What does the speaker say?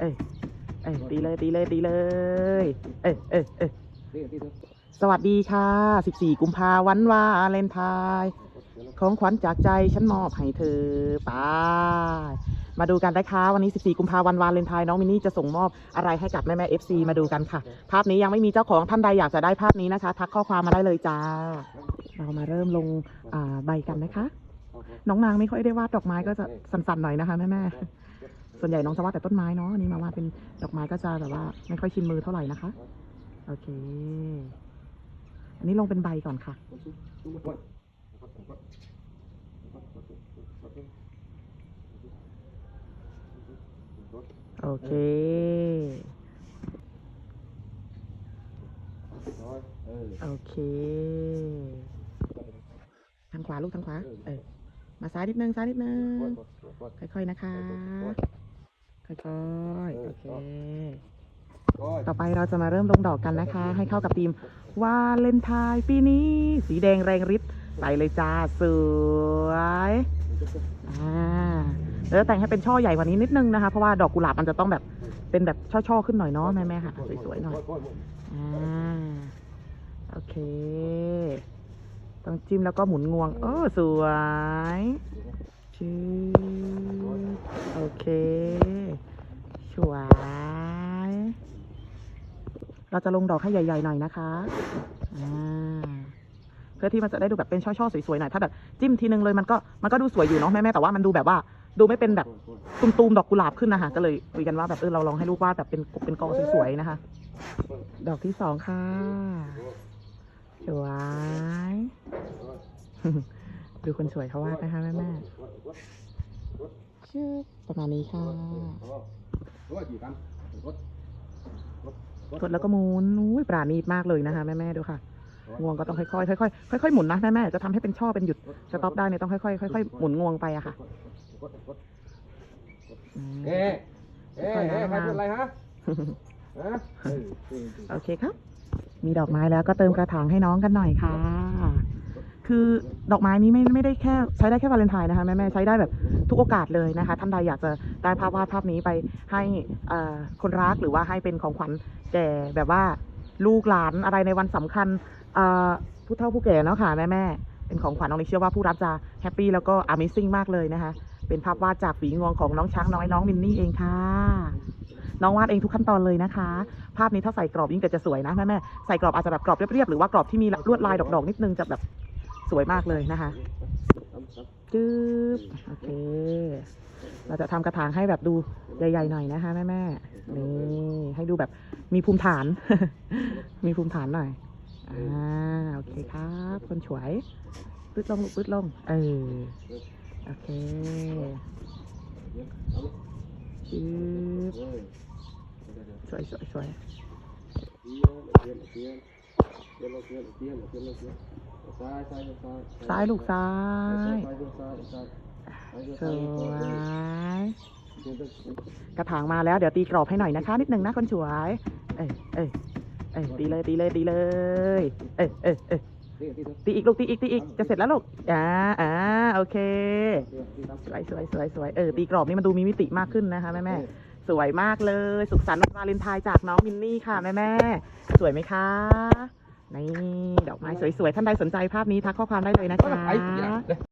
เอ้ยเอ้ยตีเลยตีเลยตีเลย เอ้ยเอ้ยเอ้ยสวัสดีค่ะ 14 กุมภาวันวาเลนไทน์ของขวัญจากใจฉันมอบให้เธอไปมาดูกันนะคะวันนี้ 14 กุมภาวันวาเลนไทน์น้องมินนี่จะส่งมอบอะไรให้กับแม่แม่ FC มาดูกันค่ะ ภาพนี้ยังไม่มีเจ้าของท่านใดอยากจะได้ภาพนี้นะคะ ทักข้อความมาได้เลยจ้า เรามาเริ่มลงใบกันนะคะ น้องนางไม่ค่อยได้วาดดอกไม้ก็จะสั่นๆหน่อยนะคะแม่แม่ ส่วนใหญ่น้องจะวาดแต่ต้นไม้เนาะอันนี้มาวาดเป็นดอกไม้ก็จะแบบว่าไม่ค่อยชินมือเท่าไหร่นะคะ โอเค อันนี้ลงเป็นใบก่อนค่ะ โอเค โอเค ทางขวาลูกทางขวา เออ มาซ้ายนิดนึงซ้ายนิดนึง ค่อยๆนะคะ ค่อยๆโอเค ต่อไปเราจะมาเริ่มลงดอกกันนะคะ ให้เข้ากับธีมวาเลนไทน์ปีนี้ สีแดงแรงฤทธิ์ใส่เลยจ้าสวยอ่าแล้วแต่งให้เป็นช่อใหญ่กว่านี้นิดนึงนะคะ เพราะว่าดอกกุหลาบมันจะต้องแบบเป็นแบบช่อๆขึ้นหน่อยเนาะแม่ๆค่ะ สวยๆหน่อยอ่าโอเค ต้องจิ้มแล้วก็หมุนงวงโอ้สวยชืดโอเค สวย เราจะลงดอกให้ใหญ่ ๆ หน่อยนะคะเพื่อที่มันจะได้ดูแบบเป็นช่อๆสวยๆหน่อยถ้าแบบจิ้มทีนึงเลยมันก็มันก็ดูสวยอยู่เนาะแม่ๆแต่ว่ามันดูแบบว่าดูไม่เป็นแบบตูมๆดอกกุหลาบขึ้นนะคะก็เลยคุยกันว่าแบบเออเราลองให้ลูกวาดแบบเป็นกบเป็นกองสวยๆนะคะ ดอกที่สองค่ะสวยดูคนสวยเขาวาดนะคะแม่แม่ๆชื่อประมาณนี้ค่ะ กดแล้วก็หมุนอุ้ยปราณีตมากเลยนะคะแม่แม่ๆดูค่ะงวงก็ต้องค่อยๆค่อยๆค่อยๆหมุนนะแม่แม่ๆจะทำให้เป็นช่อเป็นหยุดสต็อปได้เนี่ยต้องค่อยๆค่อยๆหมุนงวงไปอะค่ะอืมเอ๊ะเอ๊ะเอ๊ะใครพูดอะไรฮะฮะโอเคครับ มีดอกไม้แล้วก็เติมกระถางให้น้องกันหน่อยค่ะ คือดอกไม้นี้ไม่ไม่ได้แค่ใช้ได้แค่วาเลนไทน์นะคะแม่แม่ๆใช้ได้แบบทุกโอกาสเลยนะคะท่านใดอยากจะ ได้ภาพวาดภาพนี้ไปให้คนรักหรือว่าให้เป็นของขวัญแก่แบบว่าลูกหลานอะไรในวันสำคัญผู้เฒ่าผู้แก่เนาะค่ะแม่แม่เป็นของขวัญน้องนิเชื่อว่าผู้รับจะแฮปปี้แล้วก็ Amazing มากเลยนะคะ เป็นภาพวาดจากฝีงวงของน้องช้างน้อยน้องมินนี่เองค่ะ น้องวาดเองทุกขั้นตอนเลยนะคะ ภาพนี้ถ้าใส่กรอบยิ่งจะสวยนะแม่แม่ใส่กรอบอาจจะแบบกรอบเรียบๆหรือว่ากรอบที่มีลวดลายดอกๆนิดนึงจะแบบสวยมากเลยนะคะ จึ๊บโอเค เราจะทำกระถางให้แบบดูใหญ่ๆหน่อยนะคะแม่ๆนี่ให้ดูแบบมีภูมิฐาน มีภูมิฐานหน่อยอ่าโอเคครับ คนสวยปืดลงลูกปืดลงเออโอเคจึ๊บสวยสวยสวยซ้ายลูกซ้าย สวยกระถางมาแล้วเดี๋ยวตีกรอบให้หน่อยนะคะ นิดนึงนะคนสวย เอ้ยเอ้ยเอ้ยตีเลยตีเลยตีเลย เอ้ยเอ้ยเอ้ยตีอีกลูกตีอีกตีอีกจะเสร็จแล้วลูกอ่าอ่าโอเคสวยสวยสวยสวยเออตีกรอบนี่มันดูมีมิติมากขึ้นนะคะแม่แม่สวยมากเลย สุขสันต์วันวาเลนไทน์จากน้องมินนี่ค่ะแม่แม่สวยไหมคะนี่ดอกไม้สวยๆท่านใดสนใจภาพนี้ทักข้อความได้เลยนะคะ